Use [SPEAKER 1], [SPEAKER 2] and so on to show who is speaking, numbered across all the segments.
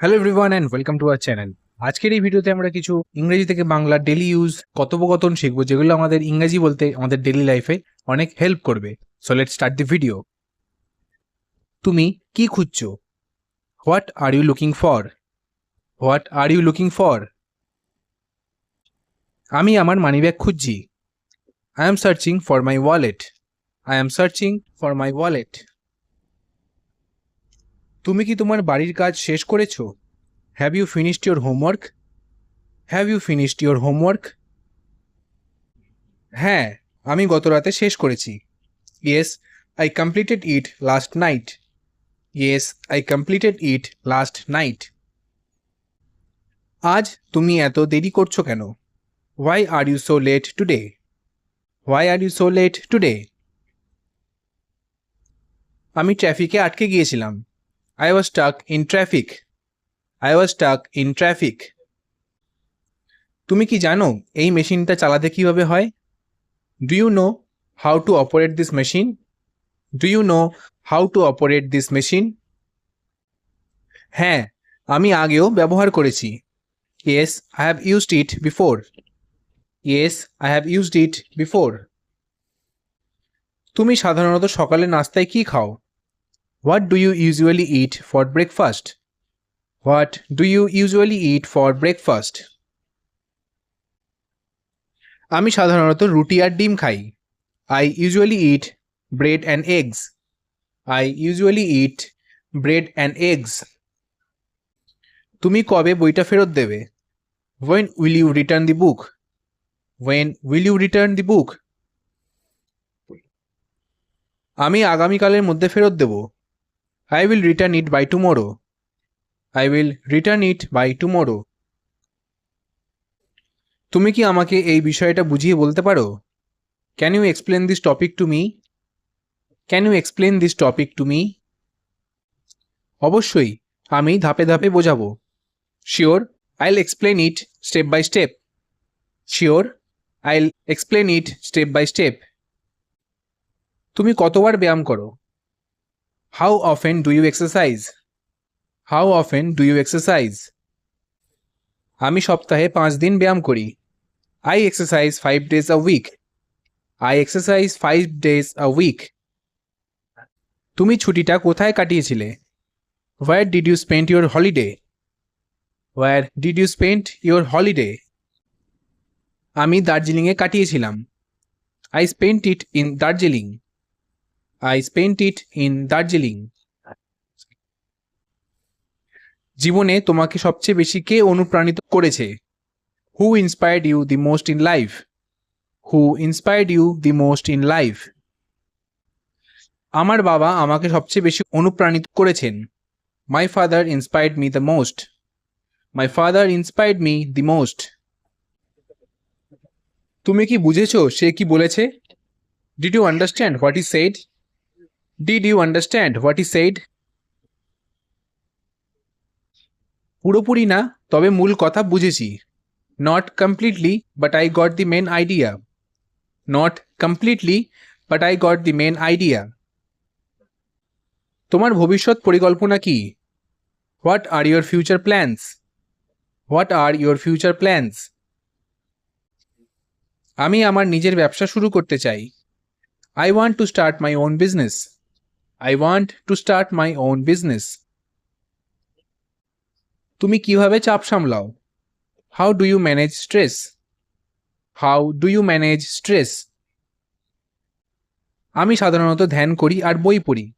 [SPEAKER 1] Hello everyone and welcome to our channel আজকের এই ভিডিওতে আমরা কিছু ইংরেজি থেকে বাংলা ডেলি ইউজ কথোপকথন শিখব, যেগুলো আমাদের ইংরেজি বলতে আমাদের ডেলি লাইফে অনেক হেল্প করবে। So let start the video তুমি কি খুঁজছো? What are you looking for what are you looking for আমি আমার মানিব্যাগ খুঁজছি। I am searching for my wallet I am searching for my wallet তুমি কি তোমার বাড়ির কাজ শেষ করেছ? Have you finished your homework have you finished your homework হ্যাঁ আমি গত রাতে শেষ করেছি। Yes I completed it last night yes I completed it last night আজ তুমি এত দেরি করছ কেন? Why are you so late today why are you so late today আমি ট্রাফিকে আটকে গিয়েছিলাম। I was stuck in traffic. I was stuck in traffic. তুমি কি জানো এই মেশিনটা চালাতে কীভাবে হয়? Do you know how to operate this machine do you know how to operate this machine হ্যাঁ আমি আগেও ব্যবহার করেছি। Yes I have used it before yes I have used it before তুমি সাধারণত সকালে নাস্তায় কি খাও? What do you usually eat for breakfast? What do you usually eat for breakfast? আমি সাধারণত রুটি আর ডিম খাই। I usually eat bread and eggs I usually eat bread and eggs তুমি কবে বইটা ফেরত দেবে? When will you return the book when will you return the book আমি আগামীকালের মধ্যে ফেরত দেবো। I will return it by tomorrow. I will return it by tomorrow. তুমি কি আমাকে এই বিষয়টা বুঝিয়ে বলতে পারো? Can you explain this topic to me can you explain this topic to me অবশ্যই, আমি ধাপে ধাপে বোঝাবো। Sure I'll explain it step by step sure I'll explain it step by step তুমি কতবার ব্যায়াম করো? How often do you exercise? How often do you exercise? আমি সপ্তাহে পাঁচ দিন ব্যায়াম করি। I exercise five days a week I exercise five days a week তুমি ছুটিটা কোথায় কাটিয়েছিলে? Where did you spend your holiday where did you spend your holiday আমি দার্জিলিংয়ে কাটিয়েছিলাম। I spent it in Darjeeling I spent it in Darjeeling জীবনে তোমাকে সবচেয়ে বেশি কে অনুপ্রাণিত করেছে? Who inspired you the most in life who inspired you the most in life আমার বাবা আমাকে সবচেয়ে বেশি অনুপ্রাণিত করেছেন। My father inspired me the most my father inspired me the most তুমি কি বুঝেছ সে কি বলেছে? Did you understand what is said did you understand what is said পুরোপুরি না, তবে মূল কথা বুঝেছি। Not completely but I got the main idea not completely but I got the main idea তোমার ভবিষ্যৎ পরিকল্পনা কি? What are your future plans what are your future plans আমি আমার নিজের ব্যবসা শুরু করতে চাই। I want to start my own business. I want to start my own business. তুমি কীভাবে চাপ সামলাও? How do you manage stress how do you manage stress আমি সাধারণত ধ্যান করি আর বই পড়ি।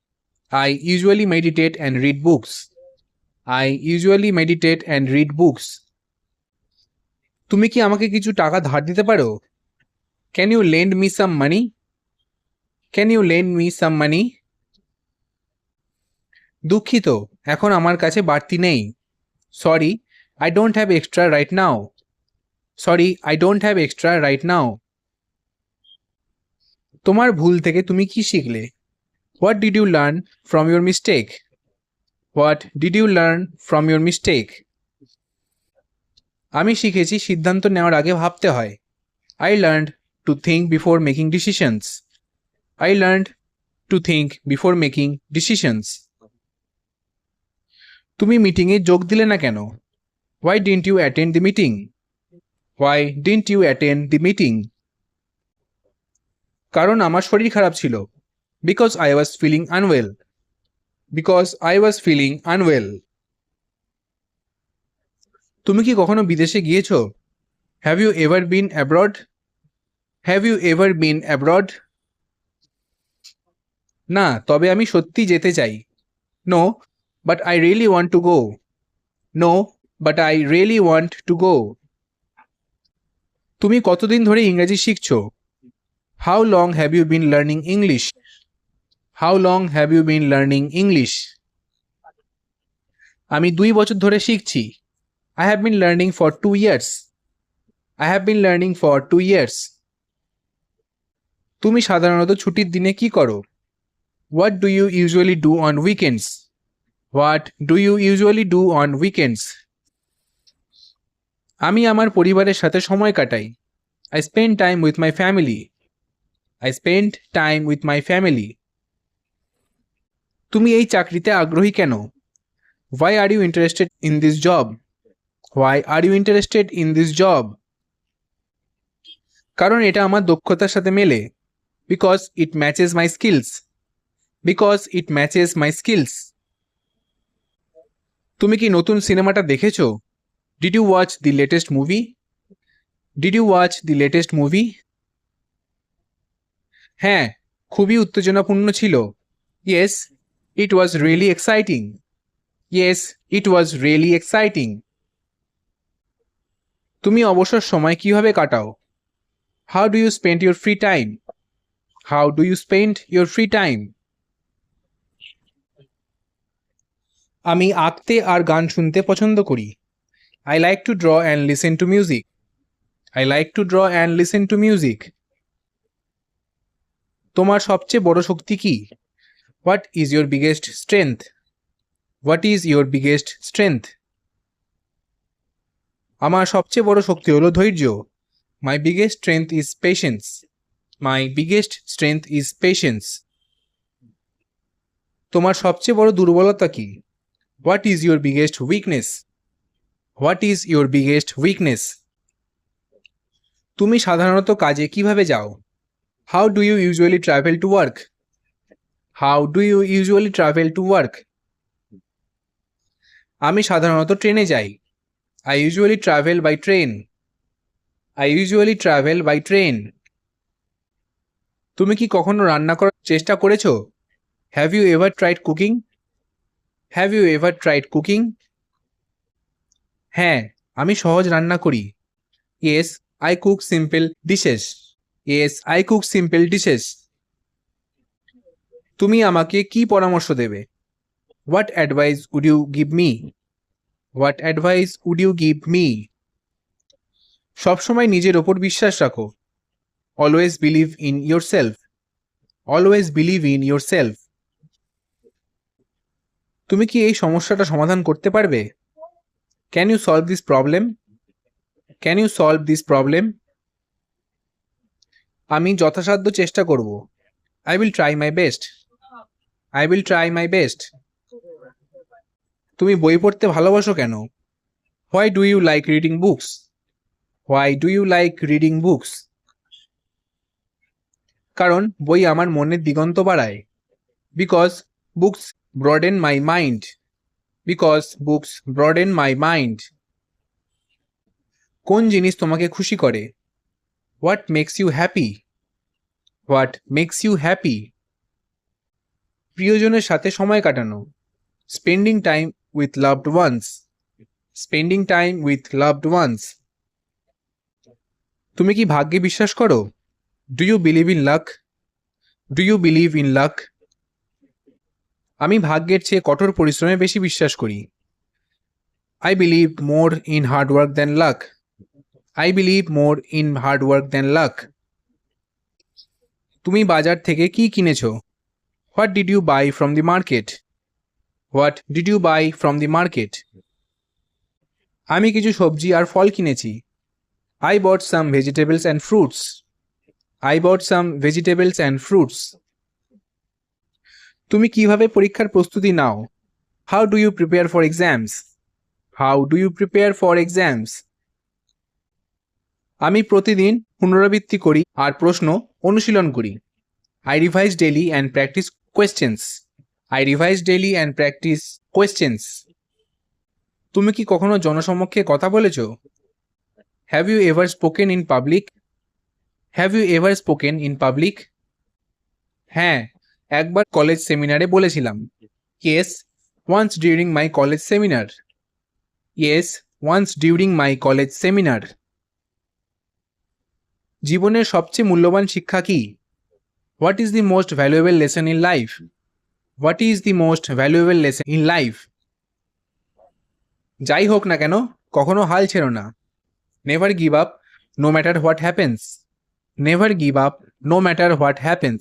[SPEAKER 1] I usually meditate and read books I usually meditate and read books তুমি কি আমাকে কিছু টাকা ধার দিতে পারো? Can you lend me some money can you lend me some money দুঃখিত, এখন আমার কাছে বাড়তি নেই। Sorry I don't have extra right now sorry I don't have extra right now তোমার ভুল থেকে তুমি কি শিখলে? What did you learn from your mistake what did you learn from your mistake আমি শিখেছি সিদ্ধান্ত নেওয়ার আগে ভাবতে হয়। I learn to think before making decisions I learn to think before making decisions. তুমি মিটিংয়ে যোগ দিলে না কেন? Why didn't you attend the meeting why didn't you attend the meeting কারণ আমার শরীর খারাপ ছিল। Because I was feeling unwell because I was feeling unwell তুমি কি কখনো বিদেশে গিয়েছো? Have you ever been abroad have you ever been abroad না, তবে আমি সত্যি যেতে চাই। No but I really want to go no but I really want to go তুমি কতদিন ধরে ইংরেজি শিখছো? How long have you been learning English how long have you been learning English আমি দুই বছর ধরে শিখছি। I have been learning for two years I have been learning for two years তুমি সাধারণত ছুটির দিনে কি করো? What do you usually do on weekends what do you usually do on weekends আমি আমার পরিবারের সাথে সময় কাটাই। I spend time with my family I spend time with my family তুমি এই চাকরিতে আগ্রহী কেন? Why are you interested in this job why are you interested in this job কারণ এটা আমার দক্ষতার সাথে মেলে। Because it matches my skills because it matches my skills তুমি কি নতুন সিনেমাটা দেখেছ? Did you watch the latest movie did you watch the latest movie হ্যাঁ খুবই উত্তেজনাপূর্ণ ছিল। Yes it was really exciting yes it was really exciting তুমি অবসর সময় কীভাবে কাটাও? How do you spend your free time how do you spend your free time আমি আঁকতে আর গান শুনতে পছন্দ করি। I like to draw and listen to music I like to draw and listen to music তোমার সবচেয়ে বড় শক্তি কি? What is your biggest strength what is your biggest strength আমার সবচেয়ে বড় শক্তি হলো ধৈর্য। My biggest strength is patience my biggest strength is patience তোমার সবচেয়ে বড় দুর্বলতা কি? What is your biggest weakness what is your biggest weakness তুমি সাধারণত কাজে কীভাবে যাও? How do you usually travel to work how do you usually travel to work আমি সাধারণত ট্রেনে যাই। I usually travel by train I usually travel by train তুমি কি কখনো রান্না করার চেষ্টা করেছ? Have you ever tried cooking have you ever tried cooking হ্যাঁ আমি সহজ রান্না করি। Yes I cook simple dishes yes I cook simple dishes তুমি আমাকে কি পরামর্শ দেবে? What advice would you give me what advice would you give me সবসময় নিজের ওপর বিশ্বাস রাখো। Always believe in yourself always believe in yourself তুমি কি এই সমস্যাটা সমাধান করতে পারবে? Can you solve this problem can you solve this problem আমি যথাসাধ্য চেষ্টা করব। I will try my best I will try my best তুমি বই পড়তে ভালোবাসো কেন? Why do you like reading books why do you like reading books কারণ বই আমার মনের দিগন্ত বাড়ায়। Because books broaden my mind because books broaden my mind কোন জিনিস তোমাকে খুশি করে? What makes you happy what makes you happy প্রিয়জনের সাথে সময় কাটানো। Spending time with loved ones spending time with loved ones তুমি কি ভাগ্যে বিশ্বাস করো? Do you believe in luck do you believe in luck আমি ভাগ্যের চেয়ে কঠোর পরিশ্রমে বেশি বিশ্বাস করি। I believe more in hard work than luck I believe more in hard work than luck তুমি বাজার থেকে কি কিনেছো? What did you buy from the market what did you buy from the market আমি কিছু সবজি আর ফল কিনেছি। I bought some vegetables and fruits I bought some vegetables and fruits তুমি কীভাবে পরীক্ষার প্রস্তুতি নাও? How do you prepare for exams how do you prepare for exams আমি প্রতিদিন পুনরাবৃত্তি করি আর প্রশ্ন অনুশীলন করি। I revise daily and practise questions I revise daily and practise questions তুমি কি কখনো জনসমক্ষে কথা বলেছ? Have you ever spoken in public have you ever spoken in public হ্যাঁ একবার কলেজ সেমিনারে বলেছিলাম। Yes once during my college seminar yes once during my college seminar জীবনের সবচেয়ে মূল্যবান শিক্ষা কি? What is the most valuable lesson in life what is the most valuable lesson in life যাই হোক না কেন, কখনো হাল ছেড়ো না। Never give up no matter what happens never give up no matter what happens